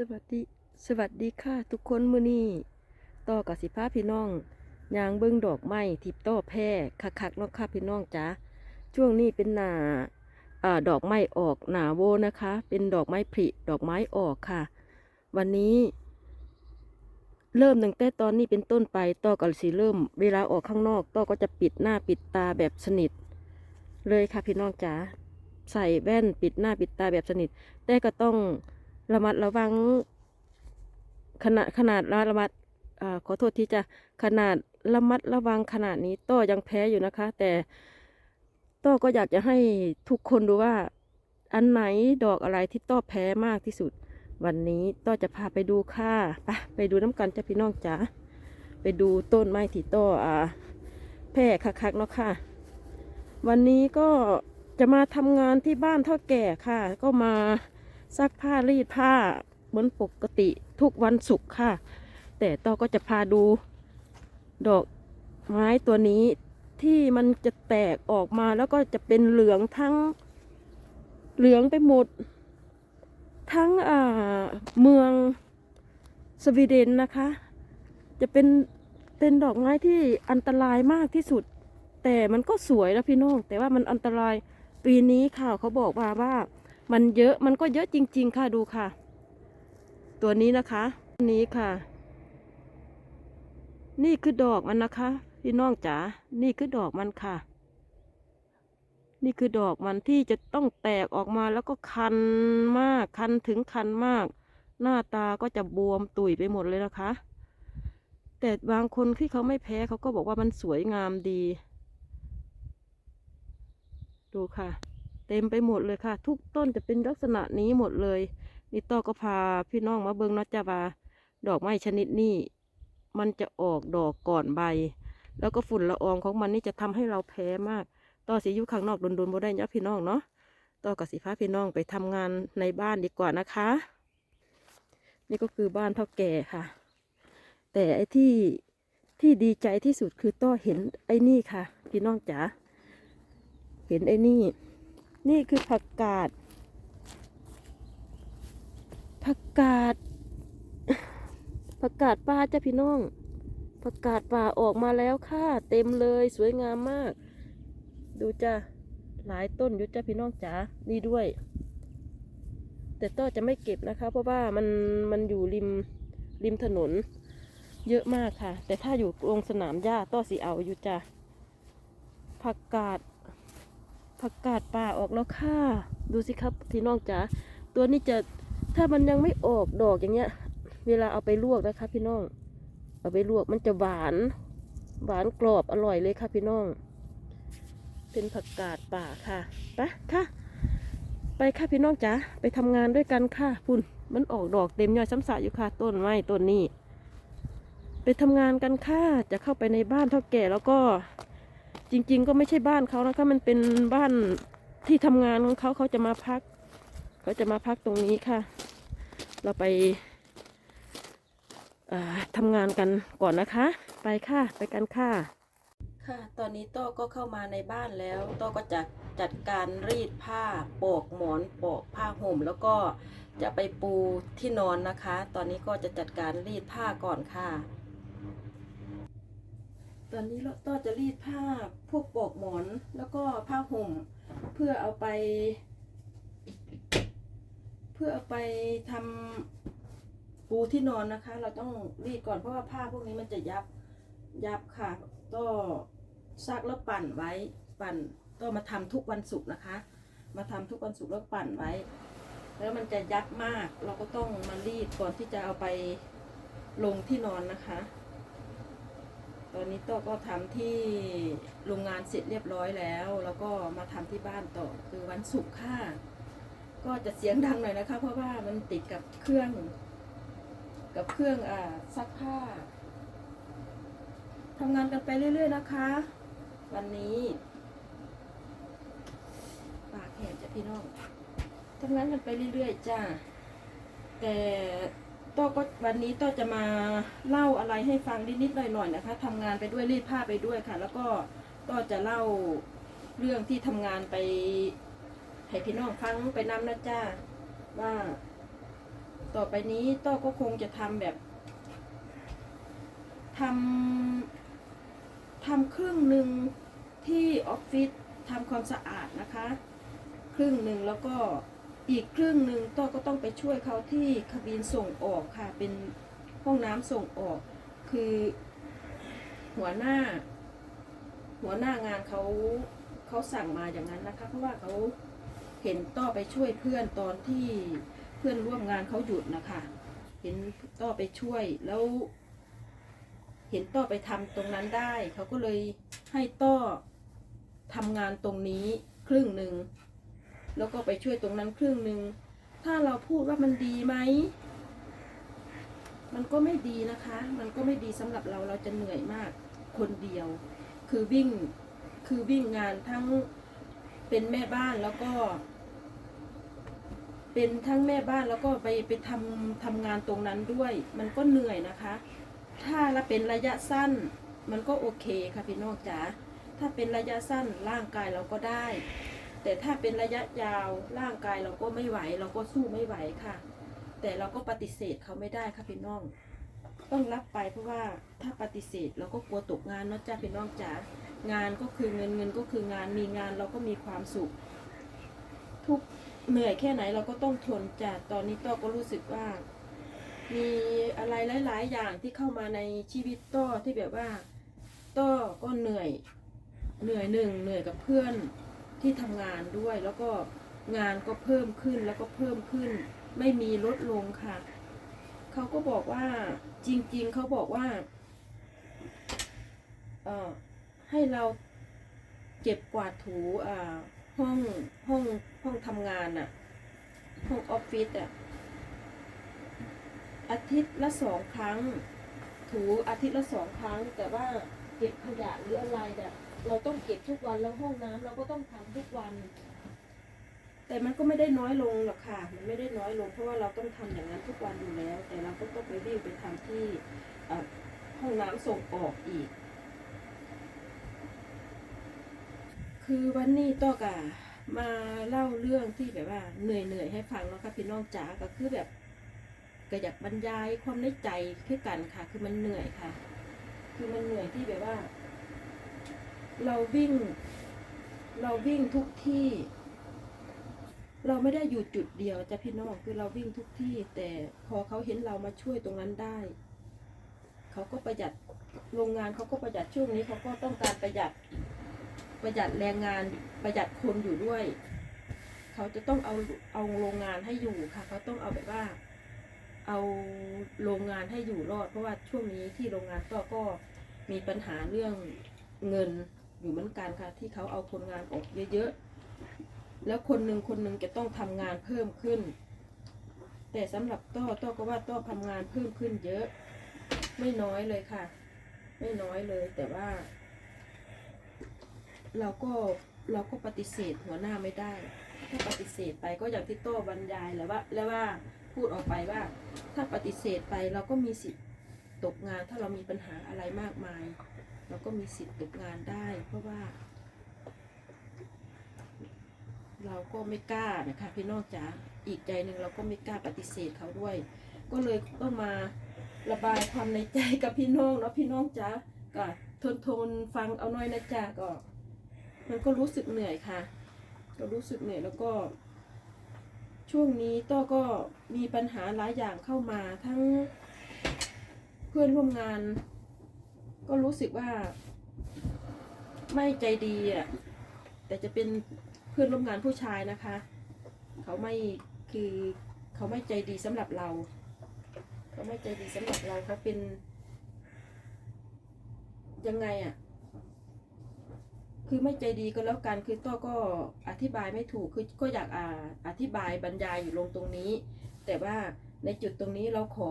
สวัสดีสวัสดีค่ะทุกคนมื้อนี้ต่อกับสิพาพี่น้องยางเบิ้งดอกไม้ทิพโต้อแพร่คักๆเนาะค่ะพี่น้องจ๋าช่วงนี้เป็นหนาอ่าดอกไม้ออกหนาโวนะคะ เป็นดอกไม้ผลิดอกไม้ออกค่ะ วันนี้ เริ่มตั้งแต่ตอนนี้เป็นต้นไปต่อกับสิเริ่ม เวลาออกข้างนอกต่อก็จะปิดหน้าปิดตาแบบสนิท เลยค่ะพี่น้องจ๋าใส่แว่นปิดหน้าปิดตาแบบสนิทแต่ก็ต้อง ระมัดระวังขนาดขนาดระมัดอขอโทษที่จะขนาดระมัดระวังขนาดนี้ต้อยังแพ้อยู่นะคะ แต่ต้อก็อยากจะให้ทุกคนดูว่า อันไหนดอกอะไรที่ต้อแพ้มากที่สุด วันนี้ต้อจะพาไปดูค่ะไปไปดูน้ำกันจ้ะพี่น้องจ๋าไปดูต้นไม้ที่ต้ออ่าแพร่คักๆเนาะค่ะ วันนี้ก็จะมาทำงานที่บ้านท่าแก่ค่ะ ก็มา ซักผ้ารีดผ้าเหมือนปกติทุกวันศุกร์ค่ะ แต่ต่อก็จะพาดูดอกไม้ตัวนี้ที่มันจะแตกออกมาแล้วก็จะเป็นเหลืองทั้งเหลืองไปหมด ทั้งอ่าเมืองสวีเดนนะคะ จะเป็นเป็นดอกไม้ที่อันตรายมากที่สุด แต่มันก็สวยนะพี่น้องแต่ว่ามันอันตรายปีนี้ข่าวเขาบอกมาว่า มันเยอะมันก็เยอะจริง ๆ ค่ะดูค่ะ ตัวนี้นะคะนนี้ค่ะ นี่คือดอกมันนะคะ พี่น้องจ๋านี่คือดอกมันค่ะ นี่คือดอกมันที่จะต้องแตกออกมาแล้วก็คันมากคันถึงคันมาก หน้าตาก็จะบวมตุยไปหมดเลยนะคะ แต่บางคนที่เขาไม่แพ้เขาก็บอกว่ามันสวยงามดี ดูค่ะ เต็มไปหมดเลยค่ะ ทุกต้นจะเป็นลักษณะนี้หมดเลยนี่ต้อก็พาพี่น้องมาเบิ่งนาะจ้าว่าดอกไม้ชนิดนี้มันจะออกดอกก่อนใบ แล้วก็ฝุ่นละอองของมันนี่จะทำให้เราแพ้มากต่อสีอยู่ข้างนอกโดนๆบ่ได้เนาะพี่น้องเนาะต่อกับสีฟ้าพี่น้องไปทำงานในบ้านดีกว่านะคะ นี่ก็คือบ้านเท่าแก่ค่ะ แต่ไอ้ที่ที่ดีใจที่สุดคือต้อเห็นไอ้นี่ค่ะ พี่น้องจ๋าเห็นไอ้นี่ นี่คือผักกาด ผักกาด ผักกาดป่าจ้ะพี่น้อง ผักกาดป่าออกมาแล้วค่ะ เต็มเลยสวยงามมาก ดูจ้ะ หลายต้นอยู่จ้ะพี่น้องจ๋า นี่ด้วย แต่ต้อจะไม่เก็บนะคะ เพราะว่ามันมันอยู่ริมริมถนน เยอะมากค่ะ แต่ถ้าอยู่ตรงสนามหญ้าต้อสีเอาอยู่จ้ะ ผักกาด ผักกาดป่าออกแล้วค่ะ ดูสิครับพี่น้องจ๋าตัวนี้จะถ้ามันยังไม่ออกดอกอย่างเงี้ย เวลาเอาไปลวกนะคะ พี่น้อง เอาไปลวกมันจะหวาน หวานกรอบอร่อยเลยค่ะ พี่น้อง เป็นผักกาดป่าค่ะไปค่ะ ไปค่ะพี่น้องจ๋าไปทำงานด้วยกันค่ะพุ่นมันออกดอกเต็มยอดซ้ำสะอยู่ค่ะ ต้นไม้ต้นนี้ ไปทำงานกันค่ะจะเข้าไปในบ้านเท่าแก่แล้วก็ จริง ๆ ก็ไม่ใช่บ้านเขานะคะมันเป็นบ้านที่ทำงานของเขาเขาจะมาพักเขาจะมาพักตรงนี้ค่ะ เราไปทำงานกันก่อนนะคะ ไปค่ะไปกันค่ะ ค่ะ ตอนนี้โต้ก็เข้ามาในบ้านแล้ว โต้ก็จะจัดการรีดผ้าปอกหมอนปอกผ้าห่ม แล้วก็จะไปปูที่นอนนะคะ ตอนนี้ก็จะจัดการรีดผ้าก่อนค่ะ ตอนนี้เราต้อจะรีดผ้าพวกปลอกหมอนแล้วก็ผ้าห่ม เพื่อเอาไป เพื่อเอาไปทำปูที่นอนนะคะ เราต้องรีดก่อนเพราะว่าผ้าพวกนี้มันจะยับยับค่ะก็ซักแล้วปั่นไว้ปั่นก็มาทำทุกวันศุกร์นะคะ มาทำทุกวันศุกร์แล้วปั่นไว้ แล้วมันจะยับมากเราก็ต้องมารีดก่อนที่จะเอาไปลงที่นอนนะคะ ตอนนี้โต๊ะก็ทำที่โรงงานเสร็จเรียบร้อยแล้ว แล้วก็มาทำที่บ้านต่อคือวันศุกร์ค่ะ ก็จะเสียงดังหน่อยนะคะ เพราะว่ามันติดกับเครื่อง กับเครื่องอ่าซักผ้าทำงานกันไปเรื่อย ๆ นะคะ วันนี้ปากแหบจ้ะพี่น้องทำงานกันไปเรื่อย ๆ จ้าแต่ โต้ก็วันนี้โต้จะมาเล่าอะไรให้ฟังนิดๆหน่อยๆนะคะทำงานไปด้วยรีดผ้าไปด้วยค่ะ แล้วก็โต้จะเล่าเรื่องที่ทำงานไปให้พี่น้องฟังไปนำนะจ้าว่าตต่อไปนี้ต้อก็คงจะทำแบบทำทำครึ่งหนึ่งที่ออฟฟิศทำความสะอาดนะคะ ครึ่งหนึ่งแล้วก็ อีกครึ่งหนึ่งต้อก็ต้องไปช่วยเขาที่คาบินส่งออกค่ะ เป็นห้องน้ำส่งออก คือหัวหน้า หัวหน้างานเขาเขาสั่งมาอย่างนั้นนะคะ เพราะว่าเขาเห็นต้อไปช่วยเพื่อนตอนที่เพื่อนร่วมงานเขาหยุดนะคะ เห็นต้อไปช่วยแล้ว เห็นต้อไปทำตรงนั้นได้ เขาก็เลยให้ต้อทำงานตรงนี้ครึ่งหนึ่ง แล้วก็ไปช่วยตรงนั้นครึ่งหนึ่งถ้าเราพูดว่ามันดีไหมมันก็ไม่ดีนะคะ มันก็ไม่ดีสำหรับเราเราจะเหนื่อยมากคนเดียว คือวิ่งคือวิ่งงานทั้งเป็นแม่บ้านแล้วก็ เป็นทั้งแม่บ้านแล้วก็ไปไปทำทำงานตรงนั้นด้วย มันก็เหนื่อยนะคะ ถ้าเราเป็นระยะสั้น มันก็โอเคค่ะพี่น้องจ๋าถ้าเป็นระยะสั้นร่างกายเราก็ได้ แต่ถ้าเป็นระยะยาวร่างกายเราก็ไม่ไหว เราก็สู้ไม่ไหวค่ะ แต่เราก็ปฏิเสธเขาไม่ได้ค่ะพี่น้อง ต้องรับไปเพราะว่าถ้าปฏิเสธเราก็กลัวตกงานเนาะจ้าพี่น้องจ๋างานก็คือเงินเงินก็คืองานมีงานเราก็มีความสุข ทุกเหนื่อยแค่ไหนเราก็ต้องทนจ้ะตอนนี้ต้อก็รู้สึกว่า มีอะไรหลาย ๆ อย่างที่เข้ามาในชีวิตต้อที่แบบว่าต้อก็เหนื่อย เหนื่อยหนึ่งเหนื่อยกับเพื่อน ที่ทำงานด้วย แล้วก็งานก็เพิ่มขึ้นแล้วก็เพิ่มขึ้น ไม่มีลดลงค่ะ เขาก็บอกว่าจริง ๆเขาบอกว่าเอ่อให้เราเก็บกวาดถูอ่าห้องห้องห้องทำงานอะห้องออฟฟิศอะอาทิตย์ละสองครั้ง ถูอาทิตย์ละสองครั้ง แต่ว่าเก็บขยะหรืออะไรเนี่ย เราต้องเก็บทุกวันแล้วห้องน้ำเราก็ต้องทำทุกวัน แต่มันก็ไม่ได้น้อยลงหรอกค่ะ มันไม่ได้น้อยลง เพราะว่าเราต้องทำอย่างนั้นทุกวันอยู่แล้ว แต่เราก็ต้องไปวิ่งไปทำที่ห้องน้ำส่งออกอีก คือวันนี้ต้อกะมาเล่าเรื่องที่แบบว่าเหนื่อยเหนื่อยให้ฟังเนาะค่ะพี่น้องจ๋าก็คือแบบก็อยากบรรยายความในใจคือกันค่ะ คือมันเหนื่อยค่ะ คือมันเหนื่อยที่แบบว่า เราวิ่ง เราวิ่งทุกที่ เราไม่ได้อยู่จุดเดียวจ้ะพี่น้องคือเราวิ่งทุกที่ แต่พอเขาเห็นเรามาช่วยตรงนั้นได้ เขาก็ประหยัดโรงงานเขาก็ประหยัดช่วงนี้เขาก็ต้องการประหยัดประหยัดแรงงานประหยัดคนอยู่ด้วย เขาจะต้องเอาเอาโรงงานให้อยู่ค่ะ เขาต้องเอาแบบว่า เอาโรงงานให้อยู่รอด เพราะว่าช่วงนี้ที่โรงงานก็ก็มีปัญหาเรื่องเงิน อยู่เหมือนกันค่ะ ที่เขาเอาคนงานออกเยอะๆ แล้วคนหนึ่งคนหนึ่งจะต้องทำงานเพิ่มขึ้น แต่สำหรับต้อต้อก็ว่าต้อทำงานเพิ่มขึ้นเยอะ ไม่น้อยเลยค่ะ ไม่น้อยเลยแต่ว่า เราก็เราก็ปฏิเสธหัวหน้าไม่ได้ถ้าปฏิเสธไปก็อย่างที่โต้บรรยายแล้วว่า แล้วว่าพูดออกไปว่า ถ้าปฏิเสธไปเราก็มีสิทธิ์ตกงานถ้าเรามีปัญหาอะไรมากมาย เราก็มีสิทธิ์ตกงานได้ เพราะว่า เราก็ไม่กล้านะคะพี่น้องจ๋าอีกใจหนึ่งเราก็ไม่กล้าปฏิเสธเขาด้วย ก็เลยต้องมาระบายความในใจกับพี่น้องเนาะพี่น้องจ๋าก็ทนทนฟังเอาหน่อยนะจ๊ะก็มันก็รู้สึกเหนื่อยค่ะ ก็รู้สึกเหนื่อยแล้วก็ ช่วงนี้ต้อก็มีปัญหาหลายอย่างเข้ามาทั้งเพื่อนร่วมงาน ก็รู้สึกว่า ไม่ใจดีอะแต่จะเป็นเพื่อนร่วมงานผู้ชายนะคะ เขาไม่คือเขาไม่ใจดีสำหรับเรา เขาไม่ใจดีสำหรับเราเขาเป็น ยังไงอะคือไม่ใจดีก็แล้วกันคือต้อก็อธิบายไม่ถูกคือก็อยากอ่าอธิบายบรรยายอยู่ลงตรงนี้ แต่ว่าในจุดตรงนี้เราขอ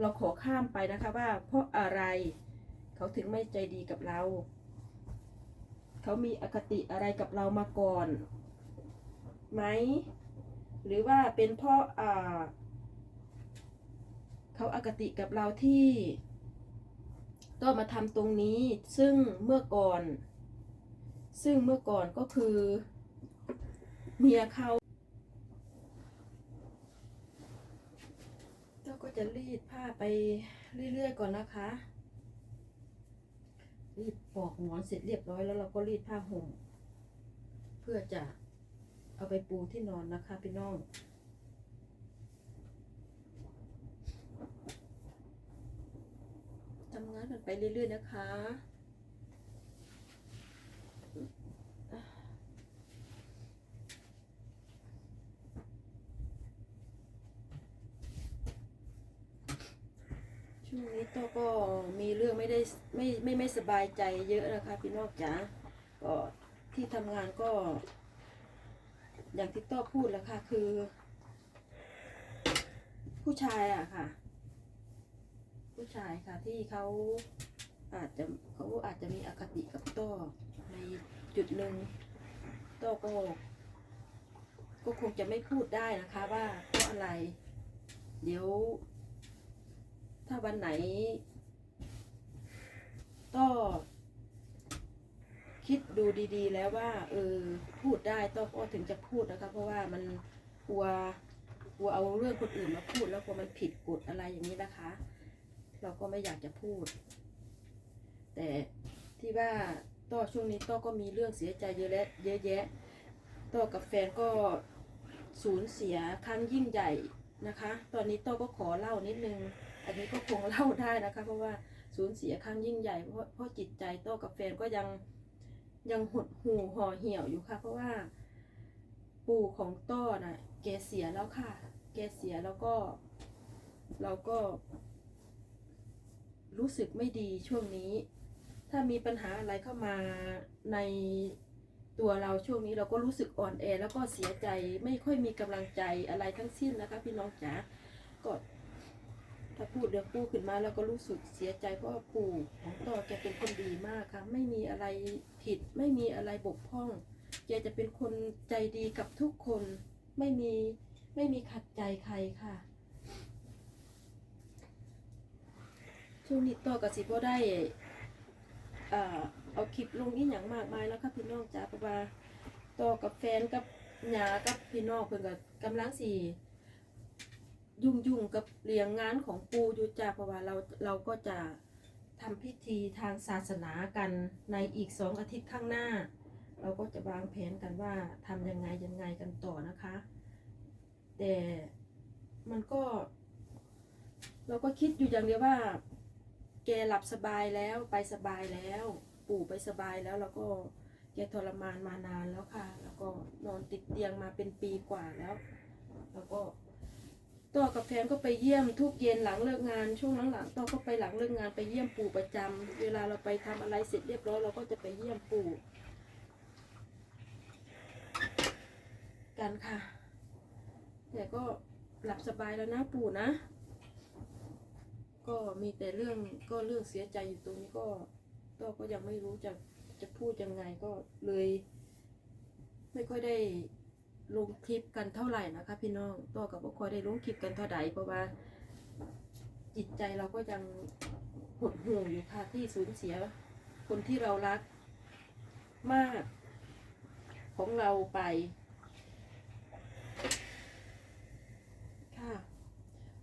เราขอข้ามไปนะคะว่าเพราะอะไร เขาถึงไม่ใจดีกับเรา เขามีอคติอะไรกับเรามาก่อนไหม หรือว่าเป็นเพราะอ่าเขาอคติกับเราที่ต้องมาทำตรงนี้ซึ่งเมื่อก่อน ซึ่งเมื่อก่อนก็คือเมียเขาก็จะรีดผ้าไปเรื่อยๆก่อนนะคะ รีดปอกหมอนเสร็จเรียบร้อยแล้วเราก็รีดผ้าห่ม เพื่อจะเอาไปปูที่นอนนะคะพี่น้องทำงานกันไปเรื่อยๆนะคะ ช่วงนี้โต้ก็มีเรื่องไม่ได้ไม่ไม่ไม่สบายใจเยอะนะคะพี่นอกจ๋าก็ที่ทำงานก็ อย่างที่ต้พูดแล้วค่ะ คือ ผู้ชายอะค่ะ ผู้ชายค่ะที่เขาอาจจะเขาอาจจะมีอคติกับต้ในจุดหนึ่งต้ก็ก็คงจะไม่พูดได้นะคะว่าเพราะอะไร เดี๋ยว ถ้าวันไหน ก็คิดดูดี ๆ แล้วว่า เออ พูดได้ต้องก็ถึงจะพูดนะคะ เพราะว่ามันกลัวกลัวเอาเรื่องคนอื่นมาพูด แล้วกลัวมันผิดกฎอะไรอย่างนี้นะคะ เราก็ไม่อยากจะพูด แต่ที่ว่าต้อช่วงนี้ต้อก็มีเรื่องเสียใจเยอะแยะเยอะแยะต้อกับแฟนก็สูญเสียครั้งยิ่งใหญ่นะคะ ตอนนี้ต้อก็ขอเล่านิดนึง อันนี้ก็คงเล่าได้นะคะ เพราะว่าสูญเสียครั้งยิ่งใหญ่เพราะเพราะจิตใจโต้กับแฟนก็ยังยังหดหูห่อเหี่ยวอยู่ค่ะ เพราะว่า ปู่ของโต้น่ะแกเสียแล้วค่ะ แกเสียแล้วก็ เราก็ รู้สึกไม่ดีช่วงนี้ ถ้ามีปัญหาอะไรเข้ามาในตัวเราช่วงนี้เราก็รู้สึกอ่อนแอ แล้วก็เสียใจไม่ค่อยมีกำลังใจอะไรทั้งสิ้นนะคะ พี่น้องจ๋าก็ ถ้าพูดเรื่องปู่ขึ้นมาแล้วก็รู้สึกเสียใจเพราะว่าปู่ของต่อแกเป็นคนดีมากค่ะ ไม่มีอะไรผิด ไม่มีอะไรบกพร่อง แกจะเป็นคนใจดีกับทุกคน ไม่มีไม่มีขัดใจใครค่ะช่วงนี้ต่อกับสิบ่ได้เอาคลิปลงนี่อย่างมากมายแล้วค่ะพี่น้องจ๋าเพราะว่าต่อกับแฟนกับหยากับพี่น้องเพิ่นก็กำลังสี่ ยุ่งยุ่งๆกับเรียงงานของปูอยู่จ้าเพราะว่าเราเราก็จะทำพิธีทางศาสนากันในอีกสองอาทิตย์ข้างหน้า เราก็จะวางแผนกันว่าทำยังไงยังไงกันต่อนะคะ แต่มันก็ เราก็คิดอยู่อย่างเดียวว่า แกหลับสบายแล้วไปสบายแล้ว ปู่ไปสบายแล้วแล้วก็แกทรมานมานานแล้วค่ะ แล้วก็นอนติดเตียงมาเป็นปีกว่าแล้ว แล้วก็ ต่อกับแฟนก็ไปเยี่ยมทุกเย็นหลังเลิกงานช่วงหลังๆต่อก็ไปหลังเลิกงานไปเยี่ยมปู่ประจำเวลาเราไปทำอะไรเสร็จเรียบร้อยเราก็จะไปเยี่ยมปู่กันค่ะ แต่ก็หลับสบายแล้วนะปู่นะ ก็มีแต่เรื่องก็เรื่องเสียใจอยู่ตรงนี้ก็ต่อก็ยังไม่รู้จะจะพูดยังไงก็เลย ไม่ค่อยได้ ลงคลิปกันเท่าไหร่นะคะ พี่น้องตัวกับบ่คอยได้ลงคลิปกันเท่าใดเพราะว่า จิตใจเราก็ยังหดหู่อยู่ค่ะที่สูญเสีย คนที่เรารักมาก ของเราไป ค่ะ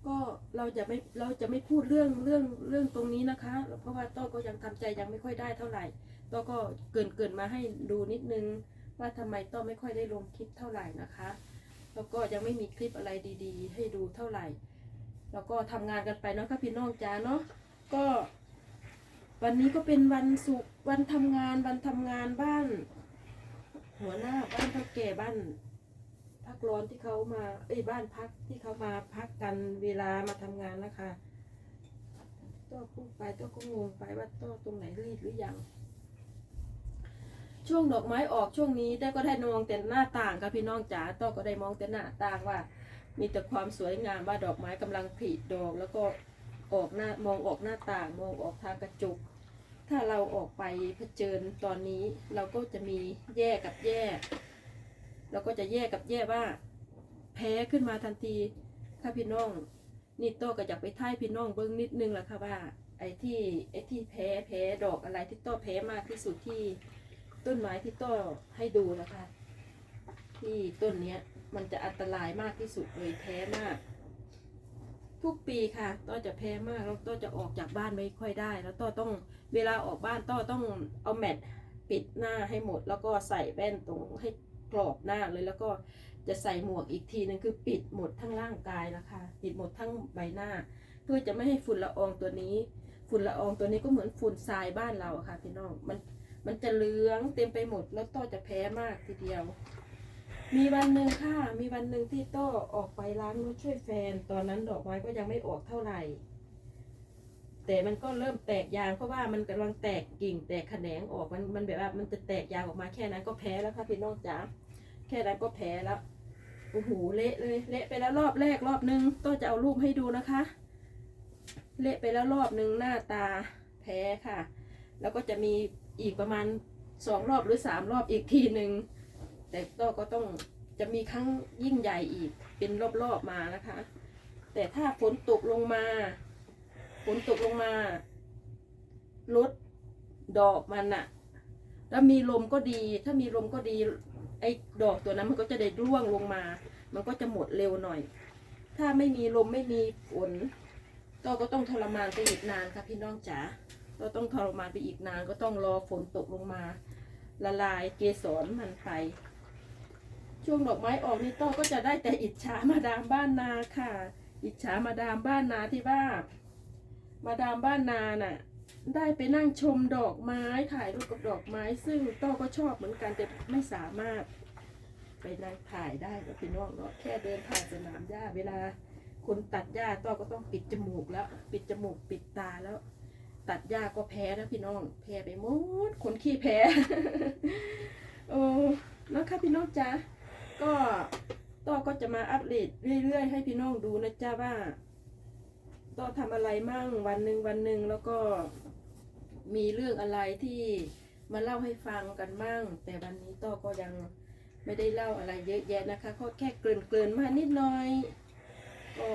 ก็เราจะไม่เราจะไม่พูดเรื่องเรื่องเรื่องตรงนี้นะคะ เพราะว่าต้อก็ยังทำใจยังไม่ค่อยได้เท่าไหร่ต้อก็เกินเกินมาให้ดูนิดนึง ว่าทำไมต้อไม่ค่อยได้ลงคลิปเท่าไหร่นะคะ แล้วก็ยังไม่มีคลิปอะไรดีๆ ให้ดูเท่าไหร่ แล้วก็ทำงานกันไปเนาะค่ะพี่น้องจ้าเนาะก็ วันนี้ก็เป็นวันศุกร์วันทำงานวันทำงานบ้าน หัวหน้าบ้านเท่าแก่บ้านพักร้อนที่เขามาเอ้ยบ้านพักที่เขามาพักกันเวลามาทำงานนะคะต้อพูดไปต้อก็งงไปว่าต้อตรงไหนรีดหรือยัง ช่วงดอกไม้ออกช่วงนี้ได้ก็ได้มองแต่หน้าต่างค่ะพี่น้องจ๋าต้อก็ได้มองแต่หน้าต่างว่า มีแต่ความสวยงามว่าดอกไม้กำลังผลิดอกแล้วก็ออกหน้ามองออกหน้าต่าง มองออกทางกระจก ถ้าเราออกไปเผชิญตอนนี้เราก็จะมีแย่กับแย่เราก็จะแย่กับแย่ว่าแพ้ขึ้นมาทันทีค่ะพี่น้องนี่โต้ก็อยากไปท่ายพี่น้องเบิ้งนิดนึงแหละค่ะว่าไอ้ที่ไอ้ที่แพ้แพ้ดอกอะไรที่โต้แพ้มากที่สุดที่ ต้นไม้ที่ต้อให้ดูนะคะ ที่ต้นเนี้ยมันจะอันตรายมากที่สุดเลยแพ้มาก ทุกปีค่ะ ต้อจะแพ้มากแล้วต้อจะออกจากบ้านไม่ค่อยได้ แล้วต้อต้องเวลาออกบ้านต้อต้องเอาแมทปิดหน้าให้หมด แล้วก็ใส่แว่นตรงให้กรอบหน้าเลยแล้วก็จะใส่หมวกอีกทีนึงคือปิดหมดทั้งร่างกายนะคะ ปิดหมดทั้งใบหน้า เพื่อจะไม่ให้ฝุ่นละอองตัวนี้ ฝุ่นละอองตัวนี้ก็เหมือนฝุ่นทรายบ้านเราค่ะพี่น้องมัน มันจะเหลืองเต็มไปหมดแล้วโต้จะแพ้มากทีเดียว มีวันหนึ่งค่ะ มีวันหนึ่งที่โต้ออกไปล้างรถช่วยแฟน ตอนนั้นดอกไม้ก็ยังไม่ออกเท่าไหร่ แต่มันก็เริ่มแตกยางเพราะว่ามันกำลังแตกกิ่งแตกแขนงออกมันมันแบบว่ามันจะแตกยางออกมาแค่นั้นก็แพ้แล้วค่ะพี่น้องจ๋าแค่นั้นก็แพ้แล้วโอ้โหเละเลยเละไปแล้วรอบแรกรอบนึงโต้จะเอารูปให้ดูนะคะ เละไปแล้วรอบนึงหน้าตาแพ้ค่ะ แล้วก็จะมี อีกประมาณสองรอบหรือสามรอบอีกทีหนึ่งแต่ก็ก็ต้องจะมีครั้งยิ่งใหญ่อีกเป็นรอบๆมานะคะ แต่ถ้าฝนตกลงมาฝนตกลงมาลดดอกมันอะแล้วมีลมก็ดี ถ้ามีลมก็ดี ไอ้ดอกตัวนั้นมันก็จะได้ร่วงลงมา มันก็จะหมดเร็วหน่อย ถ้าไม่มีลมไม่มีฝนก็ก็ต้องทรมานไปอีกนานค่ะพี่น้องจ๋า ก็ต้องทรมานไปอีกนานก็ต้องรอฝนตกลงมา ละลายเกสรมันไปช่วงดอกไม้ออกนี่ต้อก็จะได้แต่อิจฉามาดามบ้านนาค่ะ อิจฉามาดามบ้านนาที่ว่ามาดามบ้านนาน่ะ ได้ไปนั่งชมดอกไม้ถ่ายรูปกับดอกไม้ ซึ่งต้อก็ชอบเหมือนกันแต่ไม่สามารถ ไปนั่งถ่ายได้กับพี่น้องเนาะแค่เดินผ่านสนามหญ้าเวลาคนตัดหญ้าต้อก็ต้องปิดจมูกแล้ว ปิดจมูกปิดตาแล้ว ตัดหญ้าก็แพ้แล้วพี่น้อง แพ้ไปหมดคนขี้แพ้โอ้นะคะพี่น้องจ้าก็ต้อก็จะมาอัปเดตเรื่อยๆ ให้พี่น้องดูนะจ้าว่าต้อทำอะไรมั่งวันหนึ่งวันหนึ่งแล้วก็มีเรื่องอะไรที่มาเล่าให้ฟังกันมั่ง แต่วันนี้ต้อก็ยังไม่ได้เล่าอะไรเยอะแยะนะคะก็แค่เกริ่นๆมานิดหน่อย ก็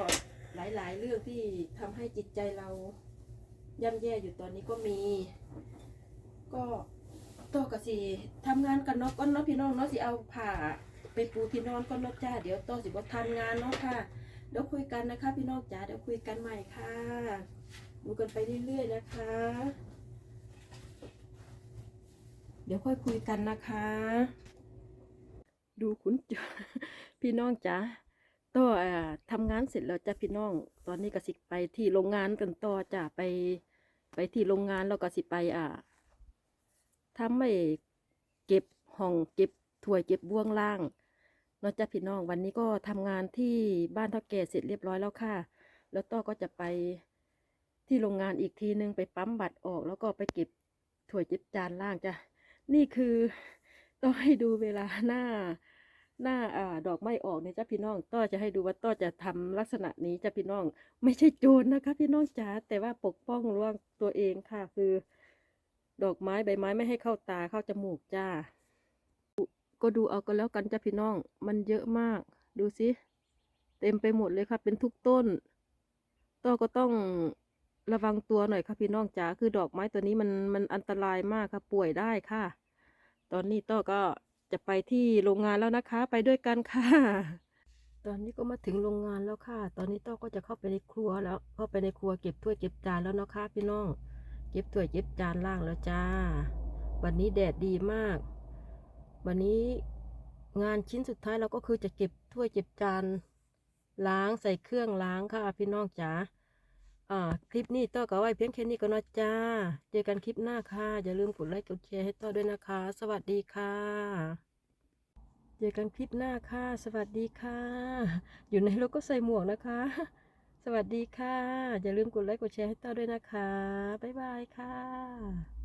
หลายๆเรื่องที่ทำให้จิตใจเรา ย่ำแย่อยู่ตอนนี้ก็มี ก็ต่อกับสิทำงานกันเนาะก็เนาะพี่น้องเนาะสิเอาผ้าไปปูที่นอนก็เนาะจ้าเดี๋ยวต่อสิบ่ทำงานเนาะค่ะเดี๋ยวคุยกันนะคะ พี่น้องจ๋าเดี๋ยวคุยกันใหม่ค่ะ ดูกันไปเรื่อยๆนะคะ เดี๋ยวค่อยคุยกันนะคะ ดูคุณจพี่น้องจ๋าต่ออ่าทำงานเสร็จแล้วจ้ะพี่น้อง ตอนนี้ก็สิไปที่โรงงานกันต่อจ้ะไป ไปที่โรงงานแล้วก็สิไปอ่าทำไม่เก็บห้องเก็บถ้วยเก็บบ่วงล่างนาะจ้ะพี่น้องวันนี้ก็ทำงานที่บ้านท่าแก่เสร็จเรียบร้อยแล้วค่ะ แล้วต่อก็จะไปที่โรงงานอีกทีนึงไปปั๊มบัตรออก แล้วก็ไปเก็บถ้วยเก็บจานล่างจ้ะนี่คือต้องให้ดูเวลาหน้า หน้าอ่าดอกไม้ออกเนี่ยจ้าพี่น้องต้อจะให้ดูว่าต้อจะทำลักษณะนี้จ้าพี่น้อง ไม่ใช่โจรนะคะ พี่น้องจ๋าแต่ว่าปกป้องร่วงตัวเองค่ะ คือ ดอกไม้ใบไม้ไม่ให้เข้าตาเข้าจมูกจ้า ก็ดูเอากันแล้วกันจ้าพี่น้อง มันเยอะมาก ดูสิเต็มไปหมดเลยค่ะ เป็นทุกต้น ต้อก็ต้องระวังตัวหน่อยค่ะพี่น้องจ๋าคือดอกไม้ตัวนี้มันมันอันตรายมากค่ะป่วยได้ค่ะ ตอนนี้ต้อก็ จะไปที่โรงงานแล้วนะคะ ไปด้วยกันค่ะ ตอนนี้ก็มาถึงโรงงานแล้วค่ะ ตอนนี้ต้อก็จะเข้าไปในครัวแล้วเข้าไปในครัวเก็บถ้วยเก็บจานแล้วนะคะพี่น้อง เก็บถ้วยเก็บจานล่างแล้วจ้า วันนี้แดดดีมาก วันนี้งานชิ้นสุดท้ายเราก็คือจะเก็บถ้วยเก็บจานล้างใส่เครื่องล้างค่ะพี่น้องจ๋า อ่า คลิปนี้ต้อก็ไว้เพียงแค่นี้ก็นะจ้า เจอกันคลิปหน้าค่ะ อย่าลืมกดไลค์กดแชร์ให้ต้อด้วยนะคะ สวัสดีค่ะ เจอกันคลิปหน้าค่ะ สวัสดีค่ะ อยู่ในรถก็ใส่หมวกนะคะ สวัสดีค่ะ อย่าลืมกดไลค์กดแชร์ให้ต้อด้วยนะคะ บ๊ายบายค่ะ